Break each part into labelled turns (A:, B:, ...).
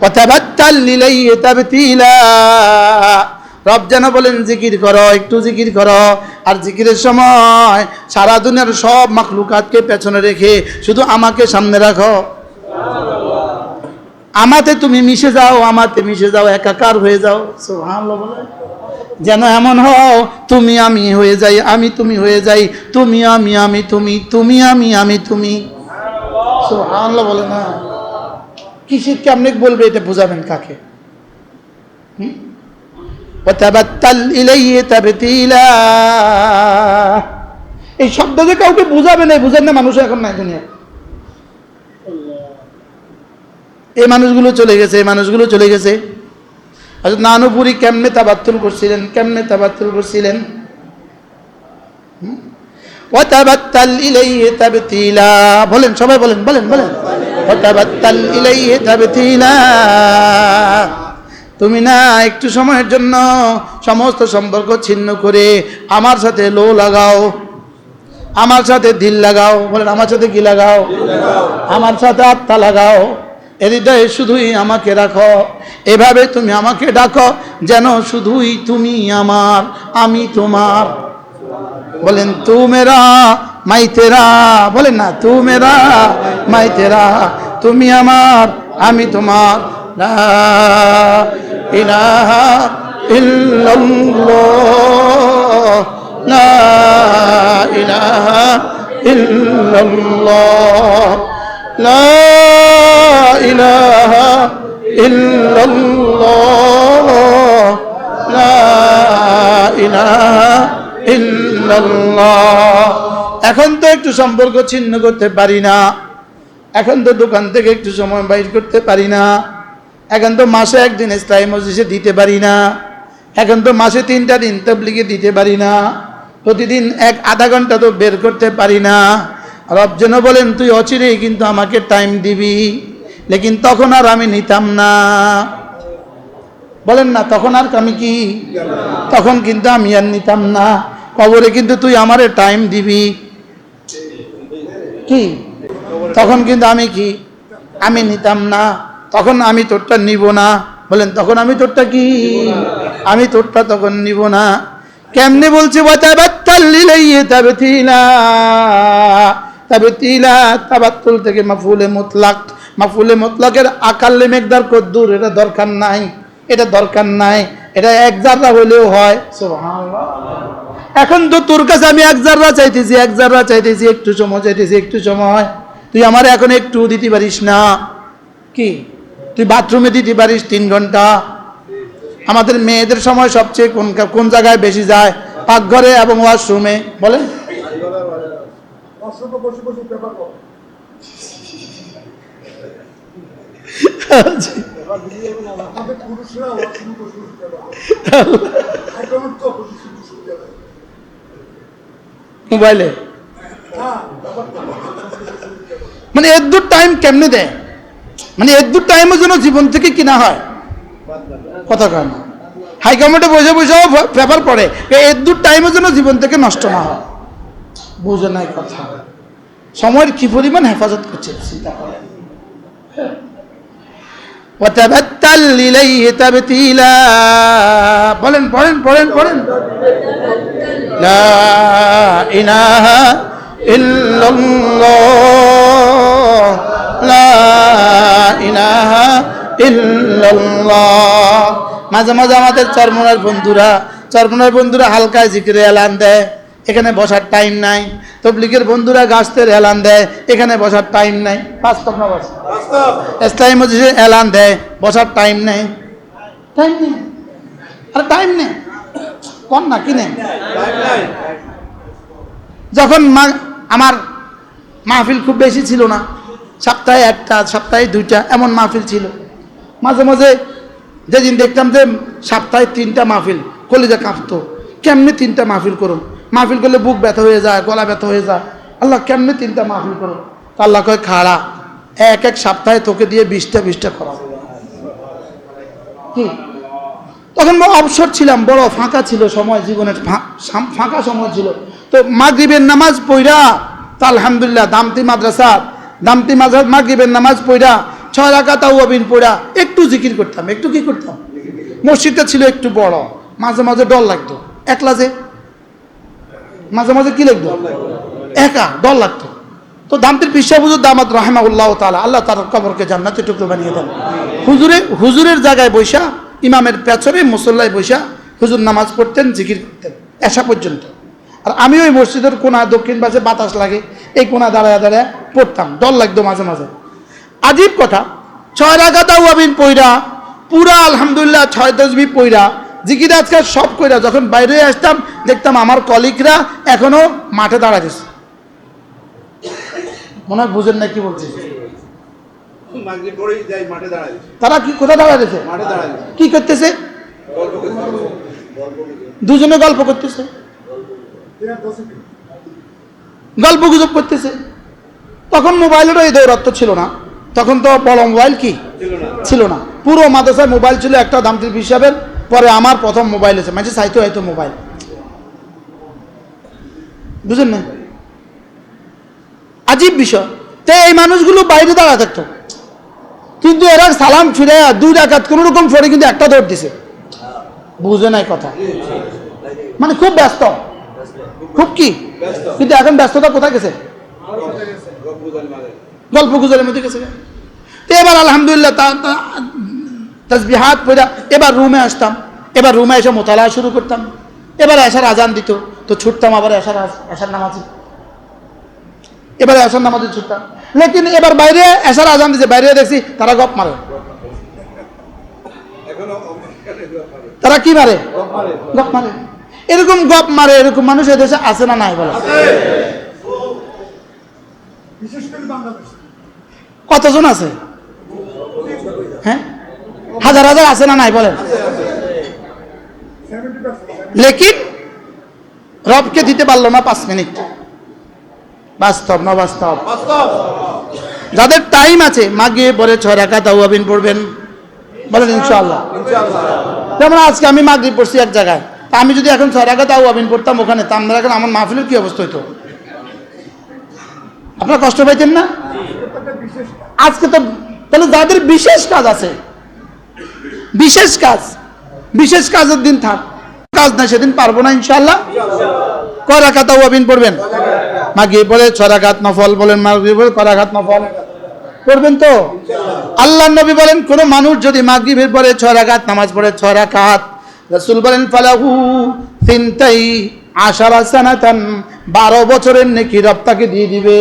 A: অথাবাত্তাল লিলাই তাবতিলা। রব যেন বলেন, জিকির করো, একটু জিকির করো। আর জিকিরের সময় সারা দুনিয়ার সব মাখলুকাতকে পেছনে রেখে শুধু আমাকে সামনে রাখো। আমাতে তুমি মিশে যাও, আমাতে মিশে যাও, একাকার হয়ে যাও। বলে। যেন এমন হও, তুমি আমি হয়ে যাই, আমি তুমি হয়ে যাই। তুমি আমি আমি তুমি তুমি আমি আমি তুমি। সোহানলো বলে না। কিসে কেমনে বলবে এটা বুঝাবেন কাকে হুম? وتبتل إليه تبتيلا এই শব্দ যে কাউকে বুঝাবে না বুঝেন না মানুষ এখন নাই দুনিয়া এই মানুষগুলো চলে গেছে এই মানুষগুলো চলে গেছে হযরত নানুপুরি কেমনে তাবাত্তুল করছিলেন কেমনে তাবাত্তুল করছিলেন হুম? وتبتل إليه تبتيلا বলেন সবাই বলেন বলেন বলেন وتبتل إليه تبتيلا তুমি না একটু সময়ের জন্য সমস্ত সম্পর্ক ছিন্ন করে আমার সাথে লো লাগাও আমার সাথে দিল লাগাও বলেন আমার সাথে কি লাগাও আমার সাথে আত্মা লাগাও এ হৃদয়ে শুধুই আমাকে রাখো এভাবে তুমি আমাকে ডাকো যেন শুধুই তুমি আমার আমি তোমার বলেন তু মেরা মাই তেরা না তু মেরা মাই তেরা তুমি আমার, আমি তোমার, লা ইলাহা ইল্লাল্লাহ, লা লা এখন তো একটু সম্পর্ক ছিন্ন করতে পারি না। এখন তো দোকান থেকে একটু সময় বাইর করতে পারি না। এখন তো মাসে একদিন ইসলামী মসজিদে দিতে পারি না। এখন তো মাসে তিনটা দিন তবলিগে দিতে পারি না। প্রতিদিন এক আধা ঘণ্টা তো বের করতে পারি না। রব যেন বলেন, তুই অচিরেই কিন্তু আমাকে টাইম দিবি। লেকিন তখন আর আমি নিতাম না। বলেন না, তখন আর আমি কি? তখন কিন্তু আমি আর নিতাম না। কবরে কিন্তু তুই আমারে টাইম দিবি। কি? তখন কিন্তু আমি কি? আমি নিতাম না। তখন আমি তোরটা নিব না। বলেন, তখন আমি তোরটা কি? আমি তোরটা তখন নিব না। কেমনে বলছে তাবতিলা তাবতিলা, তাবাত্তুল থেকে মাফুলে মুতলাক। মাফুলে মুতলাকের আকাল্লে মেঘদার কদ্দুর, এটা দরকার নাই। এটা দরকার নাই। এটা এক জাররা হলেও হয়। সুবহানাল্লাহ। এখন তো তোর কাছে আমি এক জাররা চাইতেছি এক জাররা চাইতেছি একটু সময় চাইতেছি একটু সময়। তুই আমার এখন একটু দিতে পারিস না। কি? তুই বাথরুমে দিতে পারিস তিন ঘণ্টা। আমাদের মেয়েদের সময় সবচেয়ে কোন কোন জায়গায় বেশি যায়? পাকঘরে এবং ওয়াশরুমে। বলেন। মোবাইলে। মানে এদ্দুর টাইম কেমনে দেয়? মানে এদ্দুর টাইমের জন্য জীবন থেকে কিনা হয়? কথা কেন হাইকমান্ডে বসে বসেও পেপার পড়ে এদ্দুর টাইমের জন্য জীবন থেকে নষ্ট না হয়। বুঝে নাই কথা। সময়ের কি পরিমাণ হেফাজত করছে? চিন্তা করে বলেন পড়েন পড়েন পড়েন ইনাহা লা মাঝে মাঝে আমাদের চরমনার বন্ধুরা চরমনার বন্ধুরা হালকা জিকিরে এলান দেয়। এখানে বসার টাইম নাই। তবলিগের বন্ধুরা গাছতের এলান দেয় এখানে বসার টাইম নাই। বাস্তব না বাস্তব ইসলামী এলান দেয় বসার টাইম নেই। টাইম নেই। আরে টাইম নেই। কন না কি নেই। যখন মা- আমার মাহফিল খুব বেশি ছিল না সপ্তাহে একটা সপ্তাহে দুইটা এমন মাহফিল ছিল। মাঝে মাঝে যেদিন দেখতাম যে সপ্তাহে তিনটা মাহফিল কলিজা কাঁপতো। কেমনি তিনটা মাহফিল করুন? মাহফিল করলে বুক ব্যথা হয়ে যায়, গলা ব্যথা হয়ে যায়। আল্লাহ কেমনে তিনটা মাহফিল করো? তা আল্লাহ কয়, খাড়া। এক এক সপ্তাহে তোকে দিয়ে বিশটা বিশটা করাবো। কি? তখন অবসর ছিলাম, বড় ফাঁকা ছিল সময়, জীবনের ফাঁকা সময় ছিল। তো মাগরিবের নামাজ পইরা, তা আলহামদুলিল্লাহ, দামতি মাদ্রাসা দামতি মাদ্রাসা, মাগরিবের নামাজ পইরা, ছয় রাখা তাওয়াবিন পড়া একটু জিকির করতাম। একটু কি করতাম? মসজিদটা ছিল একটু বড়, মাঝে মাঝে ডর লাগতো। একলা যে মাঝে মাঝে কি লাগতো একা ডর লাগতো। তো দামতির বিশ্বাবুজুর দামাত রাহমাউল্লাহ তালা আল্লাহ তার কবরকে জান্নাতে টুকরো বানিয়ে দেন। হুজুরে হুজুরের জায়গায় বৈশা, ইমামের পেছনে মুসল্লায় বৈশা, হুজুর নামাজ পড়তেন, জিকির করতেন এসা পর্যন্ত। আর আমি ওই মসজিদের কোনা দক্ষিণ পাশে বাতাস লাগে, এই কোনা দাঁড়ায় দাঁড়ায় পড়তাম ডর লাগতো মাঝে মাঝে। আজীব কথা, ছয় রাখা তাওয়াবিন পইরা পুরা আলহামদুলিল্লাহ ছয় তসবি পইরা জিকির আজকাল সব কইরা যখন বাইরে আসতাম দেখতাম আমার কলিগরা এখনও মাঠে দাঁড়াইছে মনে হয় বুঝেন না কি বলছি। তারা কি কোথায় দাঁড়াইছে
B: মাঠে দাঁড়াই।
A: কি করতেছে? দুজনে গল্প করতেছে। গল্প গুজব করতেছে। তখন মোবাইলেরও এই দৌরাত্ম ছিল না। তখন তো বড় মোবাইল কি?
B: ছিল না।
A: ছিল না। পুরো মাদ্রাসায় মোবাইল ছিল একটা দামতির হিসাবের। পরে আমার প্রথম মোবাইল আছে মানে সাইতো হয়তো মোবাইল। বুঝেন না আজীব বিষয়। তো এই মানুষগুলো বাইরে দাঁড়া থাকতো। কিন্তু এরা সালাম ফিরে দুই ডাকাত কোনো রকম ফোরে কিন্তু একটা দৌড় দিছে। বুঝে নাই কথা। মানে খুব ব্যস্ত। খুব কি? কিন্তু এখন ব্যস্ততা কোথায় গেছে?
B: মাঝে
A: গল্প গুজরের মধ্যে গেছে। তো এবার আলহামদুলিল্লাহ তাসবিহাত পড়া এবার রুমে আসতাম এবার রুমে এসে মোতালা শুরু করতাম এবার আসার আজান দিত তো ছুটতাম আবার আসার আসার নামাজে। এবারে আসার নামাজে ছুটতাম। লেকিন এবার বাইরে আসার আজান দিছে বাইরে দেখছি তারা গপ মারে। তারা কি মারে?
B: মারে
A: গপ মারে। এরকম গপ মারে এরকম মানুষ এদেশে আছে না নাই বলে? কতজন আছে? হাজার হাজার আছে না নাই, বলেন। লেকিন রবকে দিতে পারল না পাঁচ মিনিট। বাস্তব না বাস্তব? যাদের টাইম আছে, মাগিয়ে পরে ছয় রাখা তাওয়াবিন পড়বেন। বলেন ইনশাআল্লাহ। যেমন আজকে আমি মাগরিব পড়ছি এক জায়গায়। তা আমি যদি এখন ছয় রাখা তাওয়াবিন পড়তাম ওখানে, তা আমরা এখন আমার মাহফিলের কি অবস্থা হইতো? আপনার কষ্ট পাইতেন না? আজকে তো, তাহলে যাদের বিশেষ কাজ আছে বিশেষ কাজ, বিশেষ কাজের দিন থাক। কাজ না সেদিন পারব না ইনশাল্লাহ রাখাত আবিন পড়বেন? পরে ছয় রাখাত নফল বলেন মাগিয়ে পরে কয় রাখাত নফল? পড়বেন তো? আল্লাহ নবী বলেন, কোন মানুষ যদি মাগরিবের পরে রাকাত, নামাজ পড়ে রাকাত, রাসূল বলেন, ফালাহু তিনটাই আশারা সানাতান বারো বছরের নেকি রপ্তাকে দিয়ে দিবে।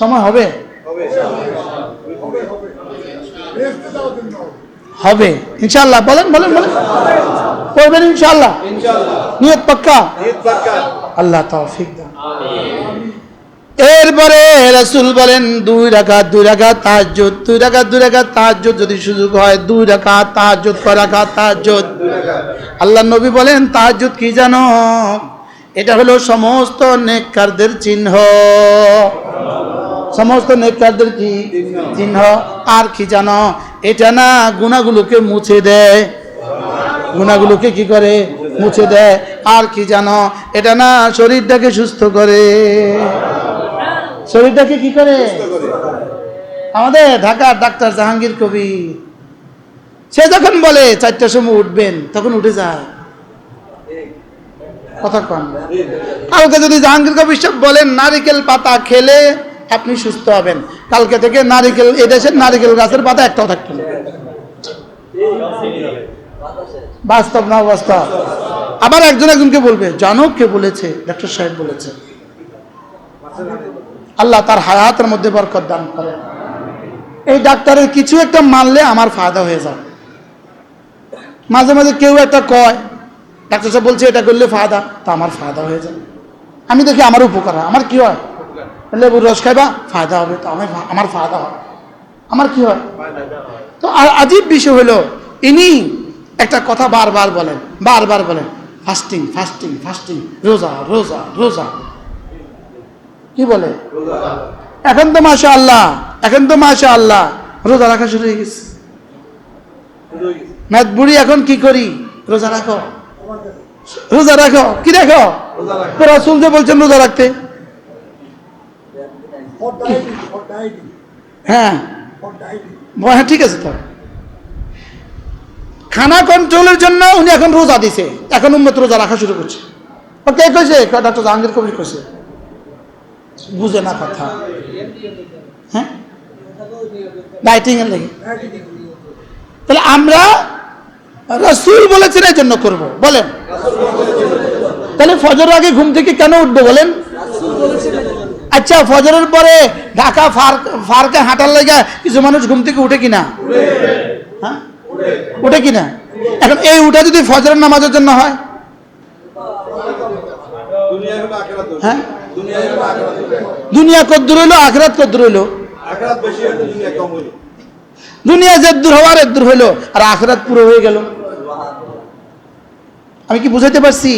A: সময় হবে? হবে। ইনশাআল্লাহ বলেন বলেন বলেন। ইনশাআল্লাহ।
B: ইনশাআল্লাহ।
A: নিয়ত পাক্কা? আল্লাহ তৌফিক দান। এরপরে রাসূল বলেন দুই রাকাত দুই রাকাত তাহাজ্জুদ দুই রাকাত দুই রাকাত তাহাজ্জুদ যদি সুযোগ হয় দুই রাকাত তাহাজ্জুদ কয় তাহাজ্জুদ? আল্লাহ নবী বলেন তাহাজ্জুদ কি জানো? এটা হলো সমস্ত নেককারদের চিহ্ন। সমস্ত নেককারদের কি? চিহ্ন। আর কি জানো? এটা না গুণাগুলোকে মুছে দেয়। গুণাগুলোকে কি করে? মুছে দেয়। আর কি জানো? এটা না শরীরটাকে সুস্থ করে। শরীরটাকে কি করে? আমাদের ঢাকার ডাক্তার জাহাঙ্গীর কবি, সে যখন বলে চারটার সময় উঠবেন, তখন উঠে যায়। কথা কন কালকে যদি জাহাঙ্গীর সাহেব বলেন, নারিকেল পাতা খেলে আপনি সুস্থ হবেন। কালকে থেকে নারিকেল এদেশের নারিকেল গাছের পাতা একটাও থাকবে না। বাস্তব না বাস্তব আবার একজন একজনকে বলবে, জানো কে বলেছে? ডাক্তার সাহেব বলেছে। আল্লাহ তার হায়াতের মধ্যে বরকত দান করে। এই ডাক্তারের কিছু একটা মানলে আমার ফায়দা হয়ে যায়। মাঝে মাঝে কেউ একটা কয়, ডাক্তার সাহেব বলছে, এটা করলে ফায়দা। তা আমার ফায়দা হয়ে যায়। আমি দেখি আমার উপকার হয়। আমার কি হয়? লেবুর রস খাইবা, ফায়দা হবে, তো আমার আমার ফায়দা হয়। আমার কি হয়? তো আর আজীব বিষয় হলো, ইনি একটা কথা বারবার বলেন বারবার বলেন ফাস্টিং ফাস্টিং ফাস্টিং রোজা রোজা রোজা। কি বলে? এখন তো মাসা আল্লাহ এখন তো মাসা আল্লাহ রোজা রাখা শুরু হয়ে গেছে। ম্যাথ বুড়ি, এখন কি করি? রোজা রাখো। রোজা রাখো। কি রাখো? রাসুল যে বলছেন রোজা রাখতে। হ্যাঁ। হ্যাঁ ঠিক আছে তো। খানা কন্ট্রোলের জন্য উনি এখন রোজা দিছে। এখন উন্মত রোজা রাখা শুরু করছে। ও কে কইছে? ডক্টর জাহাঙ্গীর কবির কইছে। বুঝে না কথা। হ্যাঁ? ডাইটিং এর লাগে। তাহলে আমরা রসুল বলেছেন এই জন্য করব। বলেন। তাহলে ফজর আগে ঘুম থেকে কেন উঠবো বলেন? আচ্ছা ফজরের পরে ঢাকা ফার্ক হাঁটার লাগা কিছু মানুষ ঘুম থেকে উঠে কিনা? হ্যাঁ? উঠে কিনা? এখন এই উঠা যদি ফজরের নামাজের জন্য হয়। হ্যাঁ?
B: দুনিয়া
A: কদ্দুর হইল, আখরাত কদ্দুর
B: হইল।
A: দুনিয়া যে দূর হওয়ার দূর হইল, আর আখরাত পুরো হয়ে গেল। আমি কি বুঝাইতে পারছি?